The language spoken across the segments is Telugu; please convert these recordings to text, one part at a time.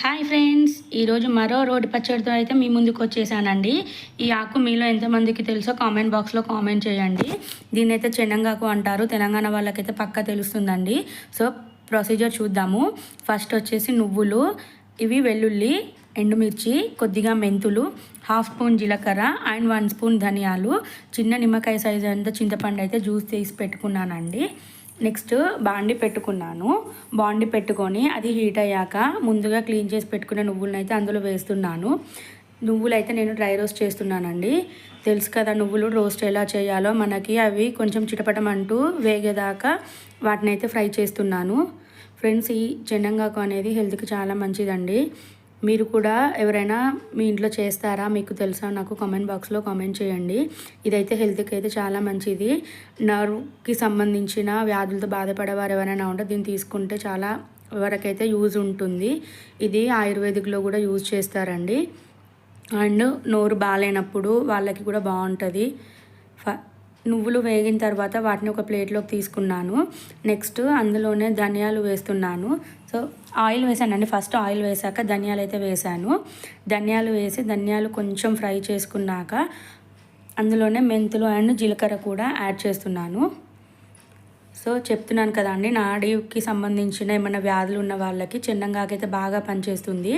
హాయ్ ఫ్రెండ్స్ ఈరోజు మరో రోడ్డు పచ్చడితో అయితే మీ ముందుకు వచ్చేసానండి. ఈ ఆకు మీలో ఎంతమందికి తెలుసో కామెంట్ బాక్స్లో కామెంట్ చేయండి. దీన్ని అయితే చెన్నంగాకు అంటారు తెలంగాణ వాళ్ళకైతే పక్కా తెలుస్తుందండి. సో ప్రొసీజర్ చూద్దాము. ఫస్ట్ వచ్చేసి నువ్వులు ఇవి వెల్లుల్లి ఎండుమిర్చి కొద్దిగా మెంతులు హాఫ్ స్పూన్ జీలకర్ర అండ్ వన్ స్పూన్ ధనియాలు. చిన్న నిమ్మకాయ సైజు అంత చింతపండు అయితే జ్యూస్ తీసి పెట్టుకున్నానండి. నెక్స్ట్ బాండి పెట్టుకున్నాను. బాండి పెట్టుకొని అది హీట్ అయ్యాక ముందుగా క్లీన్ చేసి పెట్టుకున్న నువ్వులనైతే అందులో వేస్తున్నాను. నువ్వులైతే నేను డ్రై రోస్ట్ చేస్తున్నానండి. తెలుసు కదా నువ్వులు రోస్ట్ ఎలా చేయాలో? మనకి అవి కొంచెం చిటపటం అంటూ వేగేదాకా వాటిని అయితే ఫ్రై చేస్తున్నాను. ఫ్రెండ్స్ ఈ చెన్నంగాకు అనేది హెల్త్కి చాలా మంచిదండి. మీరు కూడా ఎవరైనా మీ ఇంట్లో చేస్తారా? మీకు తెలుసా? నాకు కామెంట్ బాక్స్లో కామెంట్ చేయండి. ఇదైతే హెల్త్కి అయితే చాలా మంచిది. నర్వ్కి సంబంధించిన వ్యాధులతో బాధపడేవారు ఎవరైనా ఉంటే దీన్ని తీసుకుంటే చాలా వరకైతే యూజ్ ఉంటుంది. ఇది ఆయుర్వేదిక్లో కూడా యూజ్ చేస్తారండి. అండ్ నోరు బాగాలేనప్పుడు వాళ్ళకి కూడా బాగుంటుంది. ఫ నువ్వులు వేగిన తర్వాత వాటిని ఒక ప్లేట్లోకి తీసుకున్నాను. నెక్స్ట్ అందులోనే ధనియాలు వేస్తున్నాను. సో ఆయిల్ వేసానండి. ఫస్ట్ ఆయిల్ వేసాక ధనియాలు అయితే వేసాను. ధనియాలు వేసి ధనియాలు కొంచెం ఫ్రై చేసుకున్నాక అందులోనే మెంతులు అండ్ జీలకర్ర కూడా యాడ్ చేస్తున్నాను. సో చెప్తున్నాను కదా అండి నాడికి సంబంధించిన ఏమైనా వ్యాధులు ఉన్న వాళ్ళకి చిన్నంగాకైతే బాగా పనిచేస్తుంది.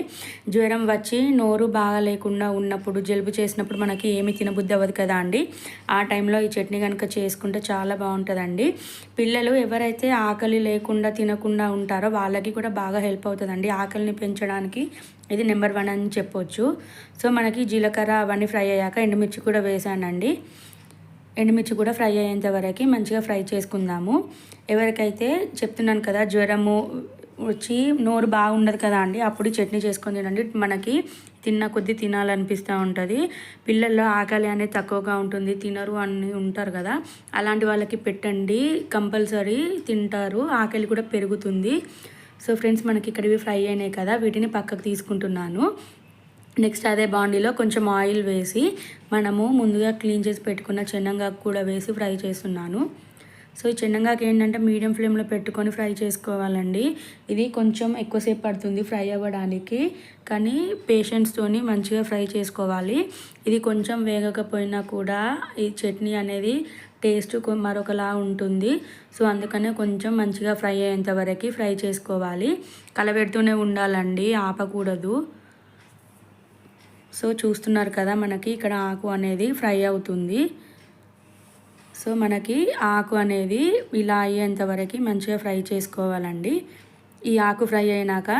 జ్వరం వచ్చి నోరు బాగా లేకుండా ఉన్నప్పుడు జలుబు చేసినప్పుడు మనకి ఏమి తినబుద్ధి అవ్వదు కదా అండి. ఆ టైంలో ఈ చట్నీ కనుక చేసుకుంటే చాలా బాగుంటుందండి. పిల్లలు ఎవరైతే ఆకలి లేకుండా తినకుండా ఉంటారో వాళ్ళకి కూడా బాగా హెల్ప్ అవుతుందండి. ఆకలిని పెంచడానికి ఇది నెంబర్ వన్ అని చెప్పొచ్చు. సో మనకి జీలకర్ర అవన్నీ ఫ్రై అయ్యాక ఎండుమిర్చి కూడా వేసానండి. ఎండుమిర్చి కూడా ఫ్రై అయ్యేంత వరకు మంచిగా ఫ్రై చేసుకుందాము. ఎవరికైతే చెప్తున్నాను కదా జ్వరము వచ్చి నోరు బాగుండదు కదా అండి అప్పుడు చట్నీ చేసుకొని తినండి. మనకి తిన్న కొద్దీ తినాలనిపిస్తూ ఉంటుంది. పిల్లల్లో ఆకలి అనేది తక్కువగా ఉంటుంది తినరు అని ఉంటారు కదా. అలాంటి వాళ్ళకి పెట్టండి కంపల్సరీ తింటారు. ఆకలి కూడా పెరుగుతుంది. సో ఫ్రెండ్స్ మనకి ఇక్కడ ఫ్రై అయినాయి కదా వీటిని పక్కకు తీసుకుంటున్నాను. నెక్స్ట్ అదే బాండీలో కొంచెం ఆయిల్ వేసి మనము ముందుగా క్లీన్ చేసి పెట్టుకున్న చెన్నంగాకు కూడా వేసి ఫ్రై చేస్తున్నాను. సో ఈ చెన్నంగాకు ఏంటంటే మీడియం ఫ్లేమ్లో పెట్టుకొని ఫ్రై చేసుకోవాలండి. ఇది కొంచెం ఎక్కువసేపు పడుతుంది ఫ్రై అవ్వడానికి కానీ పేషెంట్స్తోని మంచిగా ఫ్రై చేసుకోవాలి. ఇది కొంచెం వేగకపోయినా కూడా ఈ చట్నీ అనేది టేస్ట్ మరొకలా ఉంటుంది. సో అందుకనే కొంచెం మంచిగా ఫ్రై అయ్యేంత వరకు ఫ్రై చేసుకోవాలి. కలబెడుతూనే ఉండాలండి ఆపకూడదు. సో చూస్తున్నారు కదా మనకి ఇక్కడ ఆకు అనేది ఫ్రై అవుతుంది. సో మనకి ఆకు అనేది ఇలా అయ్యేంతవరకు మంచిగా ఫ్రై చేసుకోవాలండి. ఈ ఆకు ఫ్రై అయినాక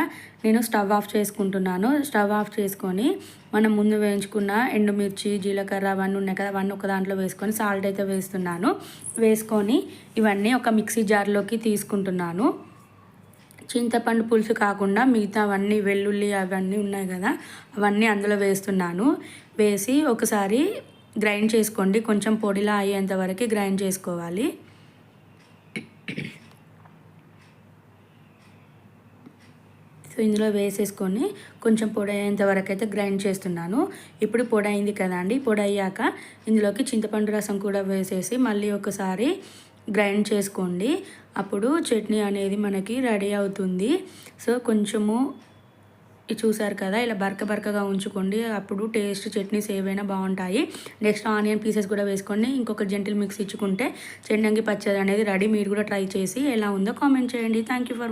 నేను స్టవ్ ఆఫ్ చేసుకుంటున్నాను. స్టవ్ ఆఫ్ చేసుకొని మనం ముందు వేయించుకున్న ఎండుమిర్చి జీలకర్ర అవన్నీ ఉన్నాయి కదా అవన్నీ ఒక దాంట్లో వేసుకొని సాల్ట్ అయితే వేస్తున్నాను. వేసుకొని ఇవన్నీ ఒక మిక్సీ జార్లోకి తీసుకుంటున్నాను. చింతపండు పులుసు కాకుండా మిగతా అవన్నీ వెల్లుల్లి అవన్నీ ఉన్నాయి కదా అవన్నీ అందులో వేస్తున్నాను. వేసి ఒకసారి గ్రైండ్ చేసుకోండి. కొంచెం పొడిలా అయ్యేంత వరకు గ్రైండ్ చేసుకోవాలి. సో ఇందులో వేసేసుకొని కొంచెం పొడి అయ్యేంత వరకు అయితే గ్రైండ్ చేస్తున్నాను. ఇప్పుడు పొడి అయింది కదా అండి. పొడి అయ్యాక ఇందులోకి చింతపండు రసం కూడా వేసేసి మళ్ళీ ఒకసారి గ్రైండ్ చేసుకోండి. అప్పుడు చట్నీ అనేది మనకి రెడీ అవుతుంది. సో కొంచెము చూసారు కదా ఇలా బరక బరకగా ఉంచుకోండి. అప్పుడు టేస్ట్ చట్నీస్ ఏవైనా బాగుంటాయి. నెక్స్ట్ ఆనియన్ పీసెస్ కూడా వేసుకోండి. ఇంకొక జెంటిల్ మిక్స్ ఇచ్చుకుంటే చెన్నంగి పచ్చడి అనేది రెడీ. మీరు కూడా ట్రై చేసి ఎలా ఉందో కామెంట్ చేయండి. Thank for